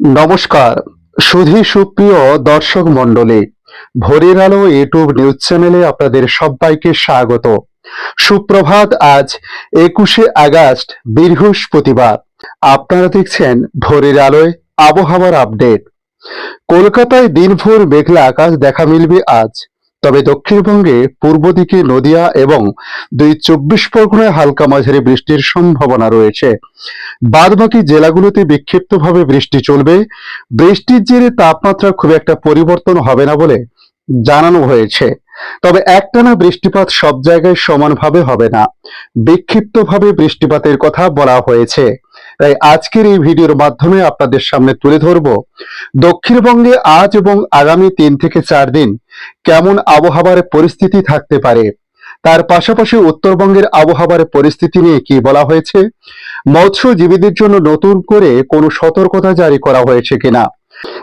নমস্কার, সুধী সুপ্রিয় দর্শক মন্ডলী ভোরের আলো ইউটিউব নিউজ চ্যানেলে আপনাদের সবাইকে স্বাগত। সুপ্রভাত, আজ একুশে আগস্ট, বৃহস্পতিবার। আপনারা দেখছেন ভোরের আলোয় আবহাওয়ার আপডেট কলকাতায় দিনভর মেঘলা আকাশ দেখা মিলবে আজ। তবে দক্ষিণবঙ্গে পূর্ব দিকে নদিয়া এবং দুই চব্বিশ পরগনায় হালকা মাঝারি বৃষ্টির সম্ভাবনা রয়েছে। বাদবাকি জেলাগুলোতে বিক্ষিপ্তভাবে বৃষ্টি চলবে। বৃষ্টির জেরে তাপমাত্রা খুব একটা পরিবর্তন হবে না বলে জানানো হয়েছে। তবে একটানা বৃষ্টিপাত সব জায়গায় সমানভাবে হবে না। বিক্ষিপ্তভাবে বৃষ্টিপাতের কথা বলা হয়েছে। তাই আজকের এই ভিডিওর মাধ্যমে আপনাদের সামনে তুলে ধরব, দক্ষিণবঙ্গে আজ এবং আগামী তিন থেকে চার দিন কেমন আবহাওয়ার পরিস্থিতি থাকতে পারে, তার পাশাপাশি উত্তরবঙ্গের আবহাওয়ার পরিস্থিতি নিয়ে কি বলা হয়েছে, মৎস্যজীবীদের জন্য নতুন করে কোনো সতর্কতা জারি করা হয়েছে কিনা।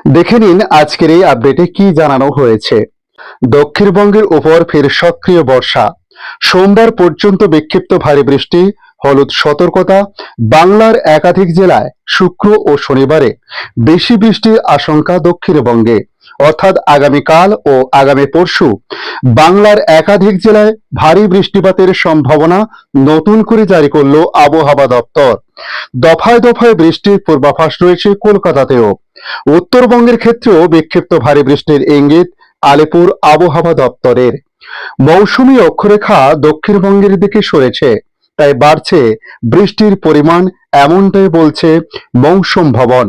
দেখে নিন আজকের এই আপডেটে কি জানানো হয়েছে। দক্ষিণবঙ্গের উপর ফের সক্রিয় বর্ষা। সোমবার পর্যন্ত বিক্ষিপ্ত ভারী বৃষ্টি, হলুদ সতর্কতা, বাংলার একাধিক জেলায় শুক্র ও শনিবারে বেশি বৃষ্টির আশঙ্কা দক্ষিণবঙ্গে। অর্থাৎ আগামীকাল ও আগামী পরশু বাংলার একাধিক জেলায় ভারী বৃষ্টিপাতের সম্ভাবনা নতুন করে জারি করল আবহাওয়া দপ্তর। দফায় দফায় বৃষ্টির পূর্বাভাস রয়েছে কলকাতাতেও। উত্তরবঙ্গের ক্ষেত্রেও বিক্ষিপ্ত ভারী বৃষ্টির ইঙ্গিত আলিপুর আবহাওয়া দপ্তরের। মৌসুমী অক্ষরেখা দক্ষিণবঙ্গের দিকে সরেছে, তাই বাড়ছে বৃষ্টির পরিমাণ এমনটাই বলছে মৌসুম ভবন।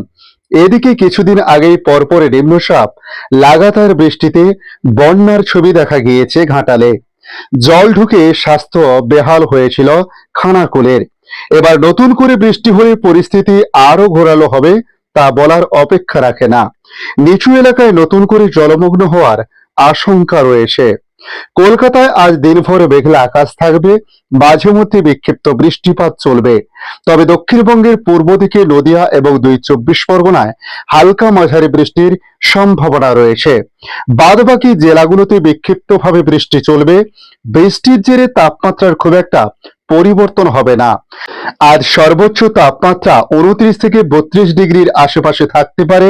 এদিকে কিছুদিন আগেই পরপরে নিম্নচাপ, লাগাতার বৃষ্টিতে বন্যার ছবি দেখা গিয়েছে ঘাটালে। জল ঢুকে স্বাস্থ্য বেহাল হয়েছিল খানাকুলের। এবার নতুন করে বৃষ্টি হলে পরিস্থিতি আরও ঘোরালো হবে তা বলার অপেক্ষা রাখে না। নিচু এলাকায় নতুন করে জলমগ্ন হওয়ার আশঙ্কা রয়েছে। কলকাতায় আজ দিনভর মেঘলা আকাশ থাকবে, মাঝে মধ্যে বিক্ষিপ্ত বৃষ্টিপাত চলবে। তবে দক্ষিণবঙ্গের পূর্ব দিকে নদিয়া এবং দুই চব্বিশ পরগনায় হালকা মাঝারি বৃষ্টির সম্ভাবনা রয়েছে। বাদবাকি জেলাগুলোতে বিক্ষিপ্তভাবে বৃষ্টি চলবে। বৃষ্টির জেরে তাপমাত্রার খুব একটা পরিবর্তন হবে না। আজ সর্বোচ্চ তাপমাত্রা উনত্রিশ থেকে বত্রিশ ডিগ্রির আশেপাশে থাকতে পারে।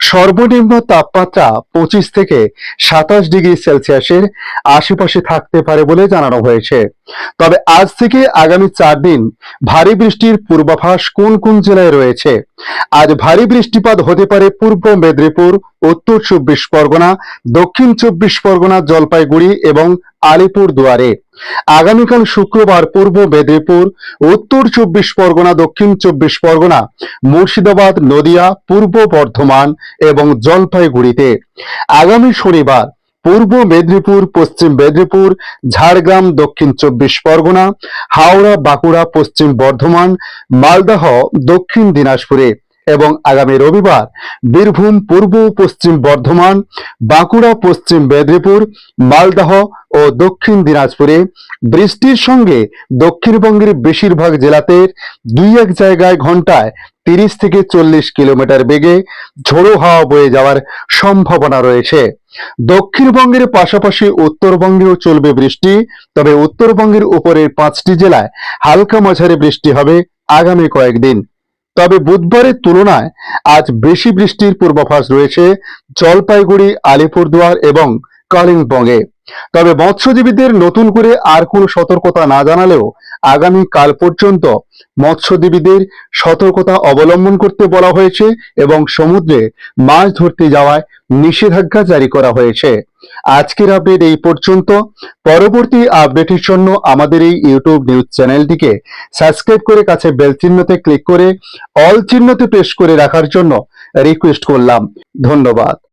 সর্বনিম্ন তাপমাত্রা পঁচিশ থেকে সাতাশ ডিগ্রি সেলসিয়াসের আশেপাশে থাকতে পারে বলে জানানো হয়েছে। তবে আজ থেকে আগামী চার দিন ভারী বৃষ্টির পূর্বাভাস কোন কোন জেলায় রয়েছে? আজ ভারী বৃষ্টিপাত হতে পারে পূর্ব মেদিনীপুর, উত্তর চব্বিশ পরগনা, দক্ষিণ চব্বিশ পরগনা, জলপাইগুড়ি এবং আলিপুর দুয়ারে আগামীকাল শুক্রবার পূর্ব মেদিনীপুর, উত্তর চব্বিশ পরগনা, দক্ষিণ চব্বিশ পরগনা, মুর্শিদাবাদ, নদিয়া, পূর্ব বর্ধমান এবং জলপাইগুড়িতে। আগামী শনিবার পূর্ব মেদিনীপুর, পশ্চিম মেদিনীপুর, ঝাড়গ্রাম, দক্ষিণ চব্বিশ পরগনা, হাওড়া, বাঁকুড়া, পশ্চিম বর্ধমান, মালদহ, দক্ষিণ দিনাজপুরে। এবং আগামী রবিবার বীরভূম পূর্ব, পশ্চিম বর্ধমান, বাঁকুড়া, পশ্চিম মেদিনীপুর, মালদহ ও দক্ষিণ দিনাজপুরে বৃষ্টির সঙ্গে দক্ষিণবঙ্গের বেশিরভাগ জেলাতে দুই এক জায়গায় ঘন্টায় তিরিশ থেকে চল্লিশ কিলোমিটার বেগে ঝোড়ো হাওয়া বয়ে যাওয়ার সম্ভাবনা রয়েছে। দক্ষিণবঙ্গের পাশাপাশি উত্তরবঙ্গেও চলবে বৃষ্টি, তবে উত্তরবঙ্গের উপরের পাঁচটি জেলায় হালকা মাঝারি বৃষ্টি হবে আগামী কয়েকদিন। তবে বুধবারের তুলনায় আজ বেশি বৃষ্টির পূর্বাভাস রয়েছে জলপাইগুড়ি, আলিপুরদুয়ার এবং কালিম্পংয়ে। তবে মৎস্যজীবীদের নতুন করে আর কোনো সতর্কতা না জানালেও আগামী কাল পর্যন্ত মৎস্যজীবীদের সতর্কতা অবলম্বন করতে বলা হয়েছে এবং সমুদ্রে মাছ ধরতে যাওয়ায় নিষেধাজ্ঞা জারি করা হয়েছে। আজকের আপডেট এই পর্যন্ত। পরবর্তী আপডেটের জন্য আমাদের এই ইউটিউব নিউজ চ্যানেলটিকে সাবস্ক্রাইব করে কাছে বেল চিহ্নতে ক্লিক করে অল চিহ্নতে প্রেস করে রাখার জন্য রিকোয়েস্ট করলাম। ধন্যবাদ।